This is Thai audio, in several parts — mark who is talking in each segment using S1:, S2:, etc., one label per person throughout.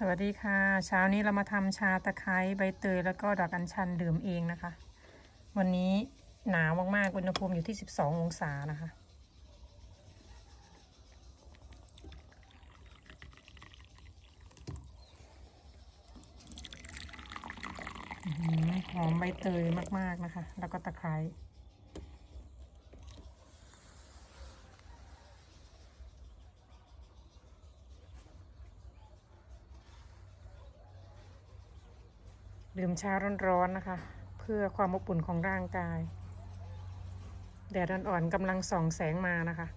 S1: สวัสดีค่ะ เช้านี้เรามาทำชาตะไคร้ใบเตยแล้วก็ดอกอัญชันดื่มเองนะคะ วันนี้หนาวมากๆอุณหภูมิอยู่ที่ 12 องศานะคะ หอมใบเตยมากๆนะคะ แล้วก็ตะไคร้ ดื่มชาร้อนๆนะคะ เพื่อความอบอุ่นของร่างกาย แดดอ่อนๆกำลังส่องแสงมานะคะ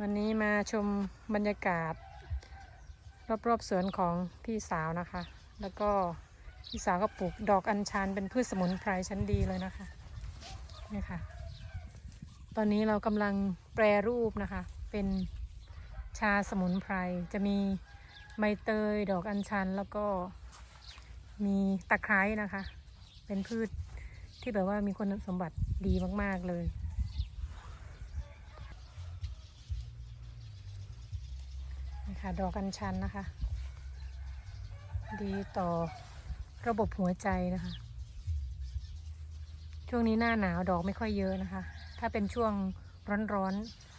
S1: วันนี้มาชมบรรยากาศ รอบๆสวนของพี่สาวนะคะ แล้วก็พี่สาวก็ปลูกดอกอัญชันเป็นพืชสมุนไพรชั้นดีเลยนะคะนี่ค่ะ ตอนนี้เรากำลังแปรรูปนะคะ เป็นชาสมุนไพรจะมี ใบเตยดอกอัญชันแล้วก็มีตะไคร้นะคะ เป็นพืชที่แบบว่ามีคุณสมบัติดีมาก ๆ เลย นี่ค่ะ ดอกอัญชันนะคะ ดีต่อระบบหัวใจนะคะ ช่วงนี้หน้าหนาวดอกไม่ค่อยเยอะนะคะ ถ้าเป็นช่วงร้อน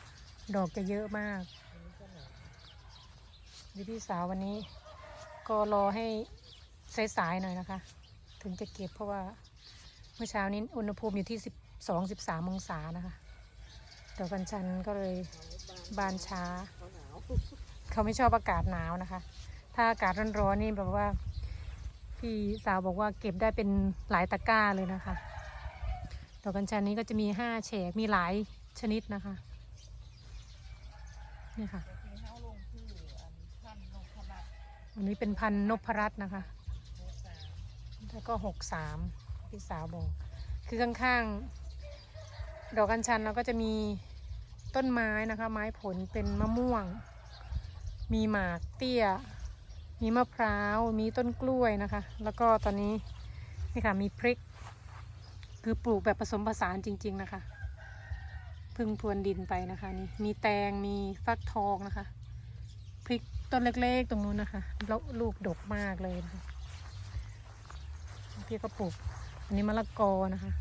S1: ๆ ดอกจะเยอะมาก ดิพี่สาววันนี้ ก็รอให้สายๆหน่อยนะคะ ถึงจะเก็บเพราะว่าเมื่อเช้านี้อุณหภูมิอยู่ที่สิบสองสิบสามองศานะคะดอกกัญชันก็เลยบานช้า เขาไม่ชอบอากาศหนาวนะคะ ถ้าอากาศร้อนๆนี่แบบว่า พี่สาวบอกว่าเก็บได้เป็นหลายตะกร้าเลยนะคะดอกกัญชันนี้ก็จะมีห้าแฉกมีหลายชนิดนะคะนี่ค่ะ อันนี้เป็นพันธุ์นพรัตน์นะคะ แล้วก็หกสามพี่สาวบอก คือข้างๆ ดอกกัญชันเราก็จะมีต้นไม้นะคะ ไม้ผลเป็นมะม่วง มีหมากเตี้ย มีมะพร้าว มีต้นกล้วยนะคะ แล้วก็ตอนนี้นี่ค่ะมีพริก คือปลูกแบบผสมผสานจริง ๆ นะคะพึ่งพรวนดินไปนะคะนี่มีแตงมีฟักทองนะคะ พริก ต้นเล็กๆ ตรงนู้นนะคะแล้วลูกดกมากเลยนะคะพี่ก็ปลูก อันนี้มะละกอนะคะ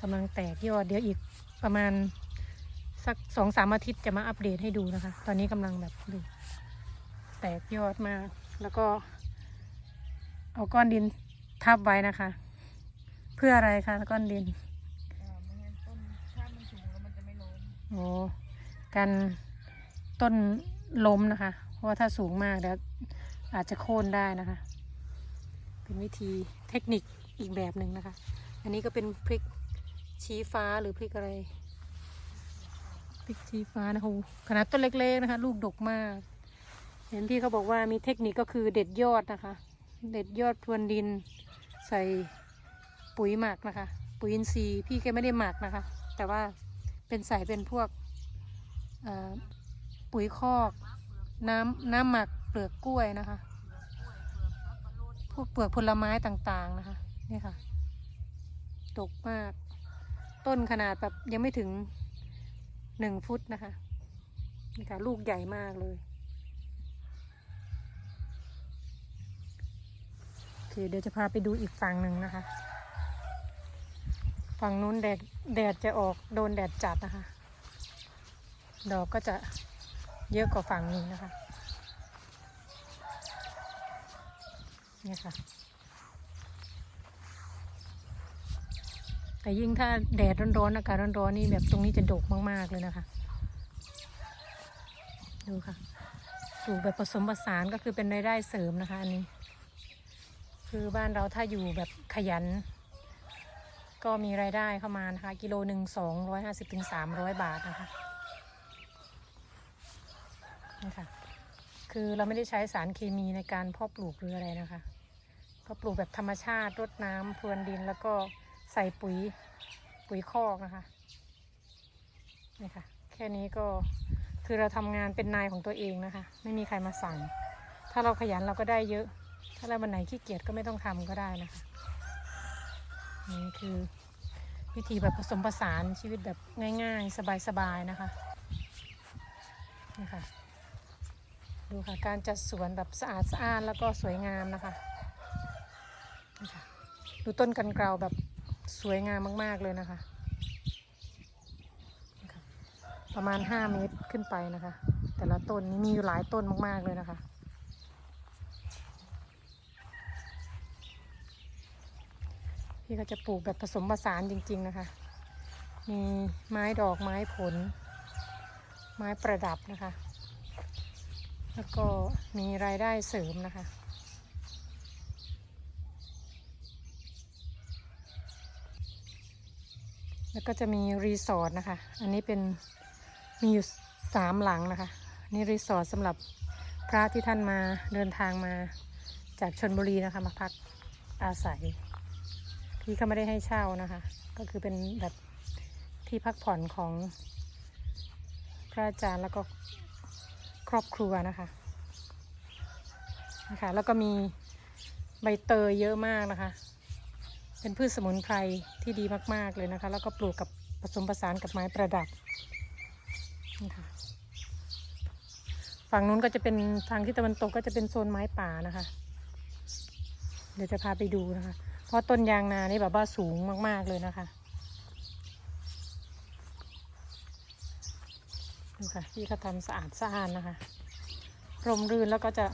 S1: กำลังแตกยอดเดี๋ยวอีกประมาณสักสองสามอาทิตย์จะมาอัปเดตให้ดูนะคะ ตอนนี้กำลังแบบดูแตกยอดมาก แล้วก็ เอาก้อนดินทับไว้นะคะ เพื่ออะไรคะก้อนดิน
S2: ไม่งั้นต้นถ้ามันสูงแล้วมันจะไม่ล้ม
S1: โอ้กันต้นล้มนะคะเพ ราะว่าถ้าสูงมากแล้วอาจจะโค่นได้นะคะ เป็นวิธีเทคนิคอีกแบบหนึ่งนะคะ อันนี้ก็เป็นพริกชี้ฟ้าหรือพริกอะไร พริกชี้ฟ้านะคะขนาดต้นเล็กๆนะคะ ลูกดกมาก เห็นพี่เขาบอกว่ามีเทคนิคก็คือเด็ดยอดนะคะ เด็ดยอดพรวนดินใส่ปุ๋ยหมักนะคะ ปุ๋ยอินทรีย์พี่แกไม่ได้หมักนะคะ แต่ว่าเป็นใส่เป็นพวกปุ๋ยคอก น้ำน้ำหมักเปลือกกล้วยนะคะ พวกเปลือกผลไม้ต่างๆนะคะ นี่ค่ะตกมาก ต้นขนาดแบบยังไม่ถึงหนึ่งฟุตนะคะนี่ค่ะลูกใหญ่มากเลย โอเค เดี๋ยวจะพาไปดูอีกฝั่งหนึ่งนะคะ ฝั่งนู้นแดดแดดจะออกโดนแดดจัดนะคะ ดอกก็จะ เยอะกว่าฝั่งนี้นะคะเนี่ยค่ะ แต่ยิ่งถ้าแดดร้อนๆอากาศร้อนๆนี่แบบตรงนี้จะดกมากๆเลยนะคะ ดูค่ะปลูกแบบผสมผสานก็คือเป็นรายได้เสริมนะคะอันนี้ คือบ้านเราถ้าอยู่แบบขยัน ก็มีรายได้เข้ามานะคะ กิโลหนึ่งสองร้อยห้าสิบถึงสามร้อยบาทนะคะ นี่ค่ะ คือเราไม่ได้ใช้สารเคมีในการเพาะปลูกหรืออะไรนะคะ ก็ปลูกแบบธรรมชาติรดน้ำพรวนดินแล้วก็ใส่ปุ๋ยปุ๋ยคอกนะคะนี่ค่ะ แค่นี้ก็คือเราทำงานเป็นนายของตัวเองนะคะ ไม่มีใครมาสั่ง ถ้าเราขยันเราก็ได้เยอะ ถ้าเราวันไหนขี้เกียจก็ไม่ต้องทำก็ได้นะคะ นี่คือวิธีแบบผสมผสานชีวิตแบบง่าย ๆ สบายๆนะคะนี่ค่ะ ดูค่ะ การจัดสวนแบบสะอาดสะอ้านแล้วก็สวยงามนะคะนี่ค่ะดูต้นกันเกลาแบบสวยงามมาก ๆ เลยนะคะนี่ค่ะประมาณ 5 เมตรขึ้นไปนะคะ แต่ละต้นนี้มีอยู่หลายต้นมาก ๆ เลยนะคะพี่ก็จะปลูกแบบผสมผสานจริง ๆ นะคะ มีไม้ดอกไม้ผล ไม้ประดับนะคะ แล้วก็มีรายได้เสริมนะคะ แล้วก็จะมีรีสอร์ทนะคะ อันนี้เป็นมีอยู่สามหลังนะคะ นี่รีสอร์ทสำหรับพระที่ท่านมาเดินทางมาจากชนบุรีนะคะมาพักอาศัย พี่เขาไม่ได้ให้เช่านะคะ ก็คือเป็นแบบที่พักผ่อนของพระอาจารย์แล้วก็ ครอบครัวนะคะนะคะ แล้วก็มีใบเตยเยอะมากนะคะ เป็นพืชสมุนไพรที่ดีมากๆเลยนะคะ แล้วก็ปลูกกับผสมผสานกับไม้ประดับนะคะฝั่งนู้นก็จะเป็นทางที่ตะวันตกก็จะเป็นโซนไม้ป่านะคะ เดี๋ยวจะพาไปดูนะคะ เพราะต้นยางนานี่แบบว่าสูงมากๆเลยนะคะ ดูค่ะพี่เขาทำสะอาดสะอาดนะคะร่มรื่นแล้วก็จะ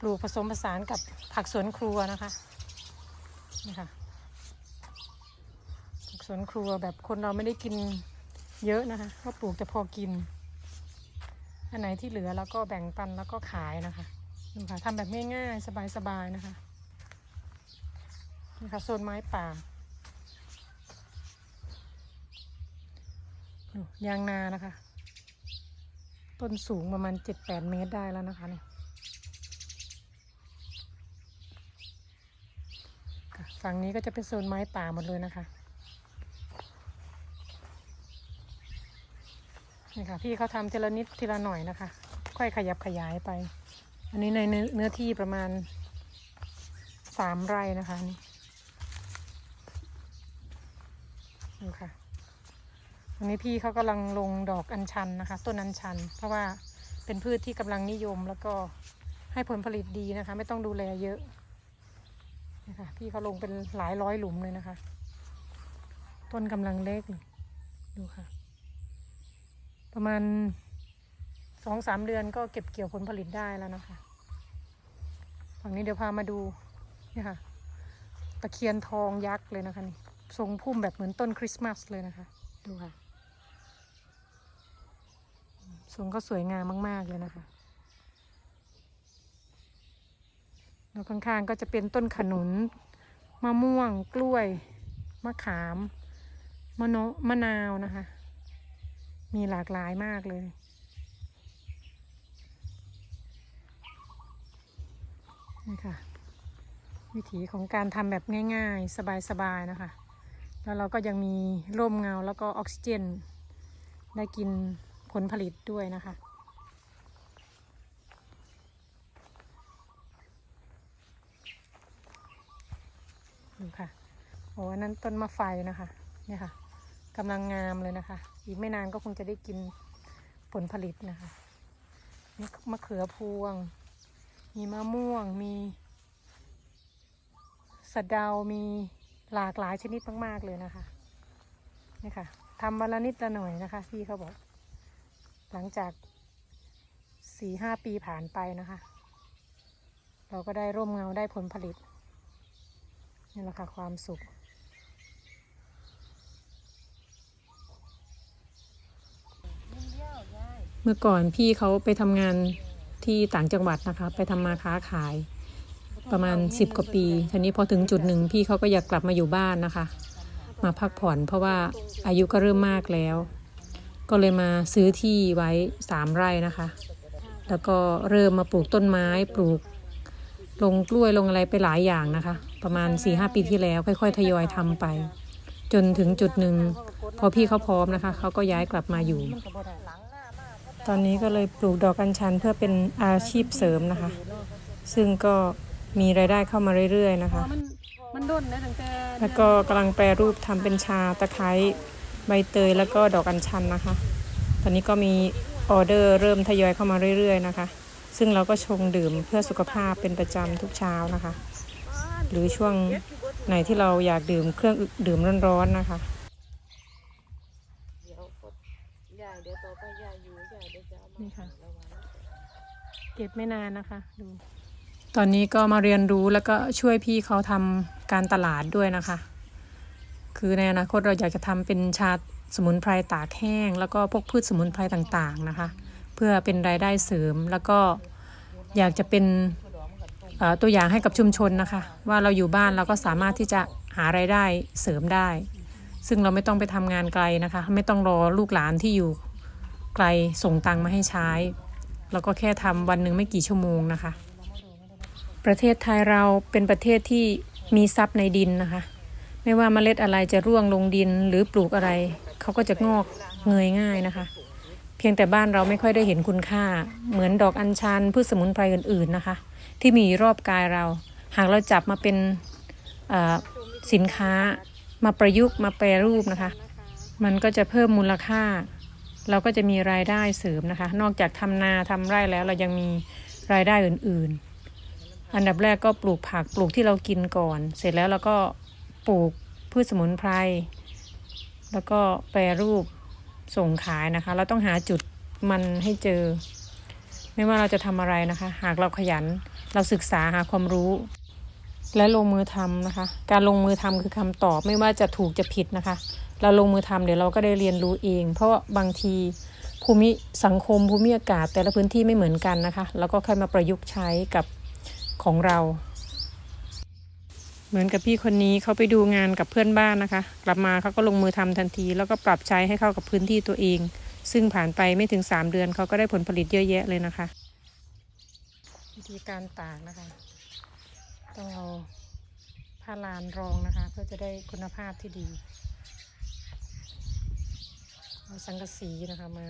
S1: ปลูกผสมผสานกับผักสวนครัวนะคะนี่ค่ะผักสวนครัวแบบคนเราไม่ได้กินเยอะนะคะก็ปลูกแต่พอกิน อันไหนที่เหลือแล้วก็แบ่งปันแล้วก็ขายนะคะนี่ค่ะทำแบบง่ายๆ สบายๆนะคะนี่ค่ะโซนไม้ป่าดูยางนานะคะ ต้นสูงประมาณเจ็ดแปดเมตรได้แล้วนะคะเนี่ยฝั่งนี้ก็จะเป็นโซนไม้ป่าหมดเลยนะคะนี่ค่ะพี่เขาทำทีละนิดทีละหน่อยนะคะ ค่อยขยับขยายไป อันนี้ในเนื้อเนื้อที่ประมาณสามไร่นะคะนี่ดูค่ะ วันนี้พี่เขากำลังลงดอกอัญชันนะคะ ต้นอัญชัน เพราะว่าเป็นพืชที่กำลังนิยมแล้วก็ให้ผลผลิตดีนะคะ ไม่ต้องดูแลเยอะนะคะพี่เขาลงเป็นหลายร้อยหลุมเลยนะคะ ต้นกำลังเล็กดูค่ะ ประมาณสองสามเดือนก็เก็บเกี่ยวผลผลิตได้แล้วนะคะฝั่งนี้เดี๋ยวพามาดูนี่ค่ะ ตะเคียนทองยักษ์เลยนะคะนี่ทรงพุ่มแบบเหมือนต้นคริสต์มาสเลยนะคะ ดูค่ะ ทรงก็สวยงามมาก ๆ เลยนะคะ แล้วข้างๆก็จะเป็นต้นขนุน มะม่วง กล้วย มะขาม มะโนมะนาวนะคะ มีหลากหลายมากเลย นี่ค่ะ วิถีของการทำแบบง่าย ๆ สบาย ๆ นะคะ แล้วเราก็ยังมีร่มเงาแล้วก็ออกซิเจน ได้กิน ผลผลิตด้วยนะคะ ดูค่ะโอ้อันนั้นต้นมะไฟนะคะ เนี่ยค่ะกำลังงามเลยนะคะ อีกไม่นานก็คงจะได้กินผลผลิตนะคะนี่มะเขือพวง มีมะม่วง มีสะเดา มีหลากหลายชนิดมาก ๆ เลยนะคะนี่ค่ะทำวันละนิดละหน่อยนะคะ พี่เขาบอก หลังจากสี่ห้าปีผ่านไปนะคะ เราก็ได้ร่มเงาได้ผลผลิต นี่แหละค่ะความสุข เมื่อก่อนพี่เขาไปทำงานที่ต่างจังหวัดนะคะ ไปทำมาค้าขายประมาณ 10 กว่าปีทีนี้พอถึงจุดหนึ่งพี่เขาก็อยากกลับมาอยู่บ้านนะคะ มาพักผ่อนเพราะว่าอายุก็เริ่มมากแล้ว ก็เลยมาซื้อที่ไว้สามไร่นะคะ แล้วก็เริ่มมาปลูกต้นไม้ปลูกลงกล้วยลงอะไรไปหลายอย่างนะคะ ประมาณ4ีหปีที่แล้วค่อย ๆ ทยอยทำไป จนถึงจุดหนึ่งพอพี่เขาพร้อมนะคะเขาก็ย้ายกลับมาอยู่ ตอนนี้ก็เลยปลูกดอกอัญชันเพื่อเป็นอาชีพเสริมนะคะ ซึ่งก็มีรายได้เข้ามาเรื่อยๆนะคะ
S2: มันมันด้นนะตั้งแต่
S1: แล้วก็กำลังแปรรูปทำเป็นชาตะไคร้ ใบเตยแล้วก็ดอกอัญชันนะคะ ตอนนี้ก็มีออเดอร์เริ่มทยอยเข้ามาเรื่อย ๆ นะคะ ซึ่งเราก็ชงดื่มเพื่อสุขภาพเป็นประจำทุกเช้านะคะ หรือช่วงไหนที่เราอยากดื่มเครื่องดื่มร้อนๆนะคะ
S2: เดี๋ยวก็ยายเดี๋ยวต่อไปยายอยู่ยายเดี๋ยวจะเอามา
S1: นี่ค่ะ
S2: ระวังนะ
S1: เก็บไม่นานนะคะดูตอนนี้ก็มาเรียนรู้แล้วก็ช่วยพี่เขาทำการตลาดด้วยนะคะ คือในอนาคตเราอยากจะทำเป็นชาสมุนไพรตากแห้ง แล้วก็พวกพืชสมุนไพรต่างๆนะคะ เพื่อเป็นรายได้เสริมแล้วก็อยากจะเป็นตัวอย่างให้กับชุมชนนะคะ ว่าเราอยู่บ้านเราก็สามารถที่จะหารายได้เสริมได้ ซึ่งเราไม่ต้องไปทำงานไกลนะคะ ไม่ต้องรอลูกหลานที่อยู่ไกลส่งตังมาให้ใช้เราก็แค่ทำวันหนึ่งไม่กี่ชั่วโมงนะคะ ประเทศไทยเราเป็นประเทศที่มีทรัพย์ในดินนะคะ ไม่ว่าเมล็ดอะไรจะร่วงลงดินหรือปลูกอะไร เขาก็จะงอกเงยง่ายนะคะ เพียงแต่บ้านเราไม่ค่อยได้เห็นคุณค่า เหมือนดอกอัญชันพืชสมุนไพรอื่นๆนะคะ ที่มีรอบกายเรา หากเราจับมาเป็นสินค้ามาประยุกต์มาแปรรูปนะคะ มันก็จะเพิ่มมูลค่า เราก็จะมีรายได้เสริมนะคะ นอกจากทำนาทำไร่แล้วเรายังมีรายได้อื่น ๆ อันดับแรกก็ปลูกผักปลูกที่เรากินก่อน เสร็จแล้วเราก็ ปลูกพืชสมุนไพร แล้วก็แปรรูปส่งขายนะคะ เราต้องหาจุดมันให้เจอ ไม่ว่าเราจะทำอะไรนะคะ หากเราขยัน เราศึกษาหาความรู้ และลงมือทำนะคะ การลงมือทำคือคำตอบไม่ว่าจะถูกจะผิดนะคะ เราลงมือทำเดี๋ยวเราก็ได้เรียนรู้เอง เพราะว่าบางทีภูมิสังคมภูมิอากาศแต่ละพื้นที่ไม่เหมือนกันนะคะ แล้วก็ค่อยมาประยุกต์ใช้กับของเรา เหมือนกับพี่คนนี้เขาไปดูงานกับเพื่อนบ้านนะคะ กลับมาเขาก็ลงมือทำทันที แล้วก็ปรับใช้ให้เข้ากับพื้นที่ตัวเอง ซึ่งผ่านไปไม่ถึง 3 เดือนเขาก็ได้ผลผลิตเยอะแยะเลยนะคะ วิธีการตากนะคะต้องเอาผ้าลานรองนะคะ เพื่อจะได้คุณภาพที่ดีเอาสังกะสีนะคะมา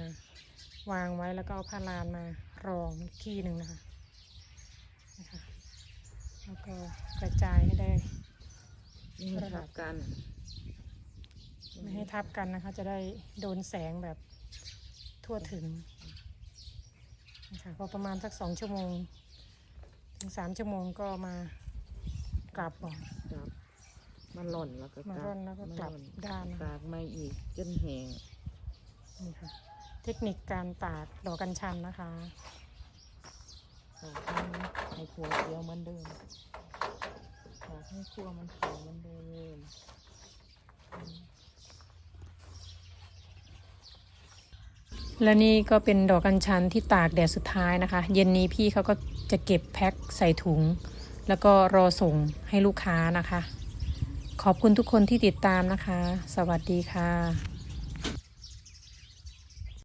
S1: วางไว้แล้วก็เอาผ้าลานมารองที่หนึ่งนะคะนะคะ แล้วก็กระจายให้ได้
S2: นี่มันทับกัน
S1: ไม่ให้ทับกันนะคะ จะได้โดนแสงแบบทั่วถึงนะคะพอประมาณสักสองชั่วโมง ถึงสามชั่วโมงก็มากลับบอก
S2: ครับมันหล่นแล้วก็
S1: มาร่อนแล้วก็กลับด้านนะคะ
S2: ตากไม่อีกจนแห้ง
S1: นี่ค่ะ เทคนิคการตากดอกกัญชันนะคะ
S2: ตากให้ให้ครัวเขียวเหมือนเดิมตากให้ครัวมันเขียวเหมือนเดิม
S1: และนี่ก็เป็นดอกกัญชันที่ตากแดดสุดท้ายนะคะ เย็นนี้พี่เขาก็จะเก็บแพ็คใส่ถุง แล้วก็รอส่งให้ลูกค้านะคะ ขอบคุณทุกคนที่ติดตามนะคะ สวัสดีค่ะ